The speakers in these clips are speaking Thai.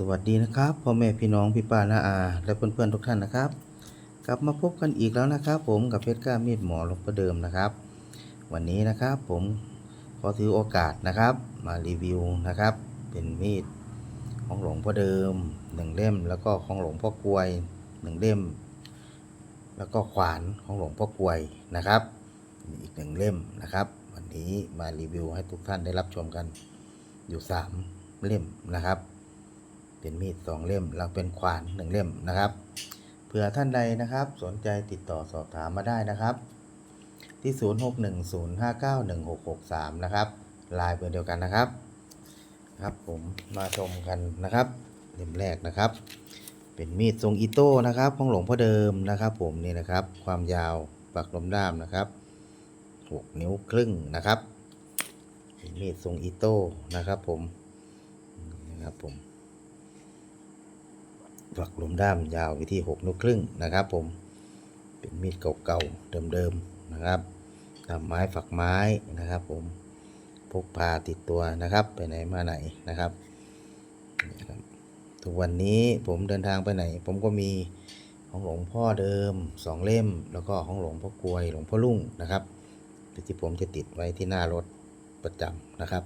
สวัสดีนะครับพ่อแม่พี่น้องพี่ป้าน้าอา และเพื่อนๆทุกท่านนะครับ กลับมาพบกันอีกแล้วนะครับ ผมกับเพชรกล้ามีดหมอหลวงพ่อเดิมนะครับ วันนี้นะครับผมขอถือโอกาสนะครับ มารีวิวนะครับ เป็นมีดของหลวงพ่อเดิมหนึ่งเล่ม แล้วก็ของหลวงพ่อกลวยหนึ่งเล่ม แล้วก็ขวานของหลวงพ่อกลวยนะครับ อีกหนึ่งเล่มนะครับ วันนี้มารีวิวให้ทุกท่านได้รับชมกันอยู่สามเล่มนะครับ เป็นมีดสองเล่มแล้วเป็นขวานหนึ่งเล่มนะครับ เผื่อท่านใดนะครับ สนใจติดต่อสอบถามมาได้นะครับ ที่ 0610591663 นะครับลน์เบอร์เดียวกันนะครับ ครับผมมาชมกันนะครับเล่มแรกนะครับ เป็นมีดทรงอิโต้นะครับของหลวงพ่อเดิมนะครับ ผมนี่นะครับ ความยาวปักลมด้ามนะครับ 6 นิ้วครึ่งนะครับ เป็นมีดทรงอิโต้นะครับ ผมนะครับผม ฝักหลมด้ามยาวไปที่ 6 นิ้วครึ่งนะครับ ผม เป็นมีดเก่าๆเดิมๆนะครับตามไม้ฝักไม้นะครับ ผม พกพาติดตัวนะครับ ไปไหนมาไหนนะครับนี่ครับ ทุกวันนี้ผมเดินทางไปไหน ผมก็มีของหลวงพ่อเดิมสองเล่ม แล้วก็ของหลวงพ่อกลวยหลวงพ่อลุ่งนะครับที่ผมจะติดไว้ที่หน้ารถประจำนะครับ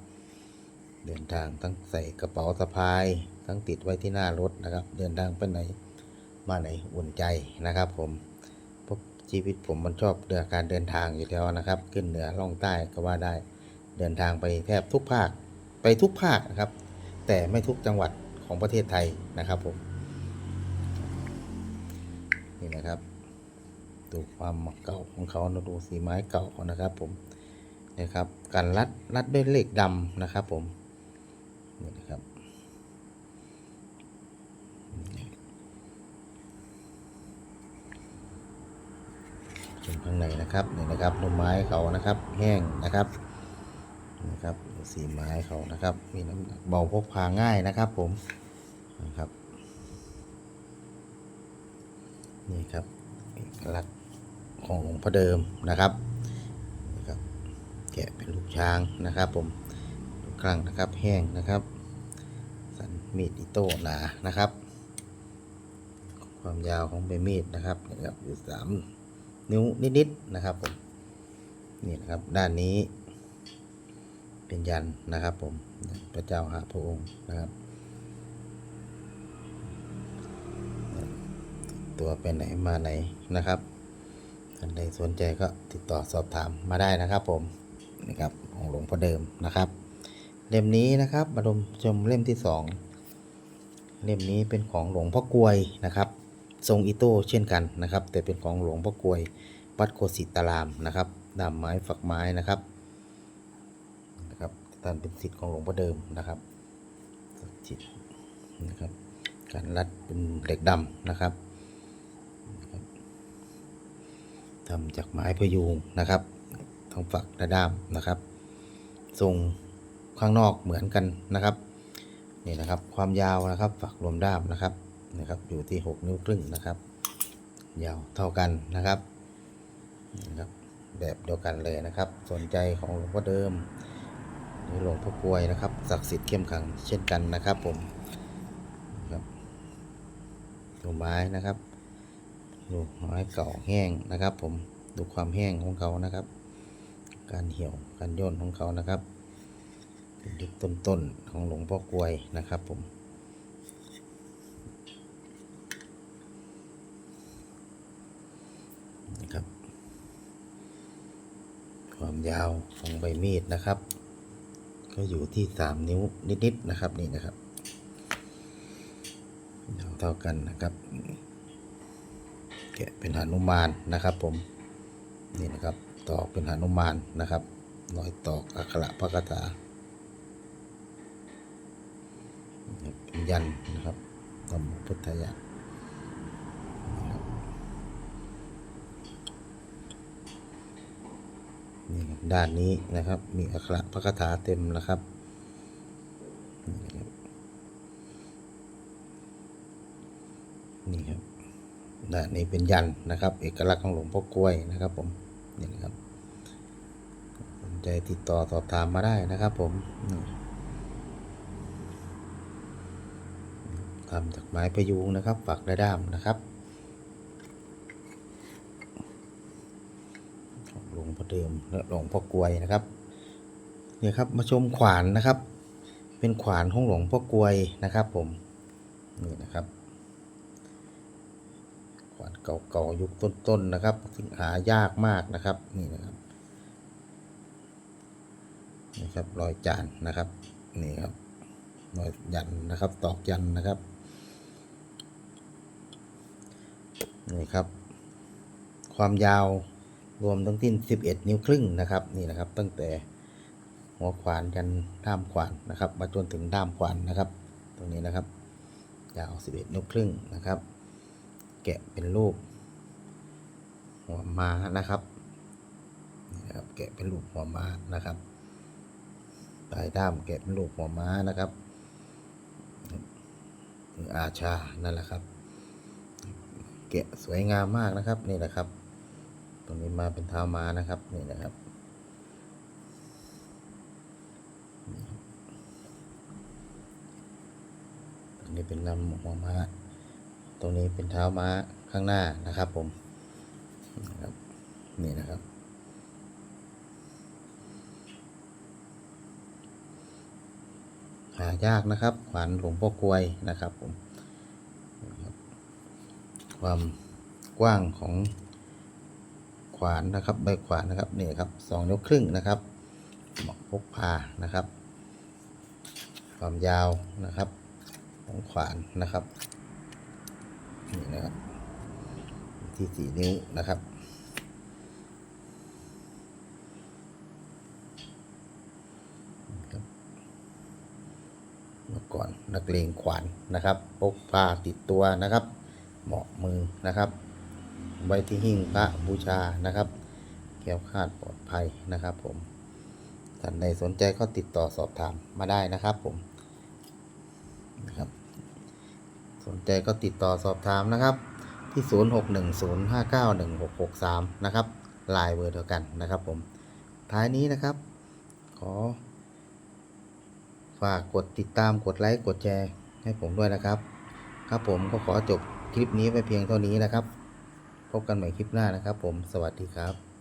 เดินทางทั้งใส่กระเป๋าสะพาย ทั้งติดไว้ที่หน้ารถนะครับ เดินทางไปไหนมาไหนอุ่นใจนะครับ ผมเพราะชีวิตผมมันชอบเรื่องการเดินทางอยู่แล้วนะครับ ขึ้นเหนือล่องใต้ก็ว่าได้เดินทางไปแทบทุกภาคไปทุกภาคนะครับ แต่ไม่ทุกจังหวัดของประเทศไทยนะครับผมนี่นะครับดูความเก่าของเขาดูสีไม้เก่าเขานะครับ ผมนะครับการรัดรัดด้วยเหล็กดำนะครับ ผมนี่นะครับ ชมข้างในนะครับนี่นะครับนุ่มไม้เขานะครับ แห้งนะครับนะครับสีไม้เขานะครับ มีน้ำหนักเบาพกพาง่ายนะครับ ผมนะครับนี่ครับเอกลักษณ์ของหลวงพ่อเดิมนะครับนะครับ แกะเป็นลูกช้างนะครับ ผมลูกครั้งนะครับแห้งนะครับ สันมีดอิโต้หนานะครับ ความยาวของใบมีดนะครับนะครับอยู่สาม นิ้วนิดๆนะครับผมนี่นะครับด้านนี้เป็นยันนะครับผมพระเจ้าหาพระองค์นะครับ ตัวไปไหนมาไหนนะครับท่านใดสนใจก็ติดต่อสอบถามมาได้นะครับผมนะครับของหลวงพ่อเดิมนะครับ เล่มนี้นะครับมาดมชมเล่มที่สองเล่มนี้เป็นของหลวงพ่อกลวยนะครับ ทรงอิโต้เช่นกันนะครับ แต่เป็นของหลวงพ่อกลวยวัดโคสิตารามนะครับดามไม้ฝักไม้นะครับนะครับท่านเป็นสิทธิ์ของหลวงพ่อเดิมนะครับสิทธิ์นะครับ การรัดเป็นเหล็กดำนะครับนะครับทำจากไม้พยูงนะครับทางฝักและด้ามนะครับ ทรงข้างนอกเหมือนกันนะครับนี่นะครับ ความยาวนะครับ ฝักรวมด้ามนะครับ นะครับ อยู่ที่ 6 นิ้วครึ่งนะครับ ยาวเท่ากันนะครับนะครับ แบบเดียวกันเลยนะครับ สนใจของหลวงพ่อเดิมหรือหลวงพ่อกลวยนะครับศักดิ์สิทธิ์เข้มขังเช่นกันนะครับ ผมนะครับดูไม้นะครับดูไม้เก่าแห้งนะครับ ผมดูความแห้งของเขานะครับ การเหี่ยวการย่นของเขานะครับเป็นยุคต้นๆของหลวงพ่อกลวยนะครับผม นะครับ ความ ยาวของใบมีดนะครับ ก็อยู่ที่สามนิ้วนิดๆนะครับนี่นะครับยาวเท่ากันนะครับแกะเป็นหานุมานนะครับผมนี่นะครับตอกเป็นหานุมานนะครับรอยตอกอักขระพระคาถาเป็นยันนะครับตมพุทธยัน นี่ครับ ด้านนี้นะครับ มีอักขระพระคาถาเต็มนะครับนี่ครับ นี่ครับด้านนี้เป็นยันนะครับ เอกลักษณ์ของหลวงพ่อกล้วยนะครับผมนี่นะครับสนใจติดต่อสอบถามมาได้นะครับผมทำจากไม้พะยูงนะครับฝักระด้ามนะครับขอ งหลวงพ่อเดิมและหลวงพ่อกลวยนะครับเนี่ยครับมาชมขวานนะครับ เป็นขวานของหลวงพ่อกลวยนะครับ ผมนี่นะครับ ขวานเก่าๆยุคต้นๆนะครับซึ่งหายากมากนะครับนี่นะครับนี่ครับรอยจานนะครับนี่ครับรอยยันนะครับ ตอกยันนะครับนี่ครับ ความยาว รวมทั้งสิ้น 11 นิ้วครึ่งนะครับนี่นะครับ ตั้งแต่หัวขวานยันด้ามขวานนะครับ มาจนถึงด้ามขวานนะครับ ตรงนี้นะครับยาว 11 นิ้วครึ่งนะครับ แกะเป็นรูป หัวม้านะครับนี่นะครับ แกะเป็นรูปหัวม้านะครับปลายด้ามแกะเป็นรูปหัวม้านะครับคืออาชานั่นแหละครับ แกะสวยงามมากนะครับนี่แหละครับ รงนี้มาเป็นเท้าม้านะครับ นี่นะครับ ตรงนี้เป็นลำหัวม้า ตรงนี้เป็นเท้าม้าข้างหน้านะครับผมนะครับนี่นะครับ หายากนะครับขวานหลวงพ่อกลวยนะครับผม ความกว้างของ วานนะครับ ใบขวานนะครับนี่ครับสองนิ้วครึ่งนะครับเหมาะพกพานะครับ ความยาวนะครับ ของขวานนะครับนี่นะครับที่สี่นิ้วนะครับเมื่อก่อนนักเลงขวานนะครับพกพาติดตัวนะครับ เหมาะมือนะครับ ไว้ที่หิ้งพระบูชานะครับแก้วคาดปลอดภัยนะครับผมท่านใดสนใจก็ติดต่อสอบถามมาได้นะครับผมนะครับ สนใจก็ติดต่อสอบถามนะครับ ที่ 0610591663 นะครับลน์เบอร์เดียวกันนะครับผม ท้ายนี้นะครับ ขอ ฝากกดติดตามกดไลค์กดแชร์ให้ผมด้วยนะครับ ครับผมก็ขอจบคลิปนี้ไปเพียงเท่านี้นะครับ พบกันใหม่คลิปหน้านะครับผม สวัสดีครับ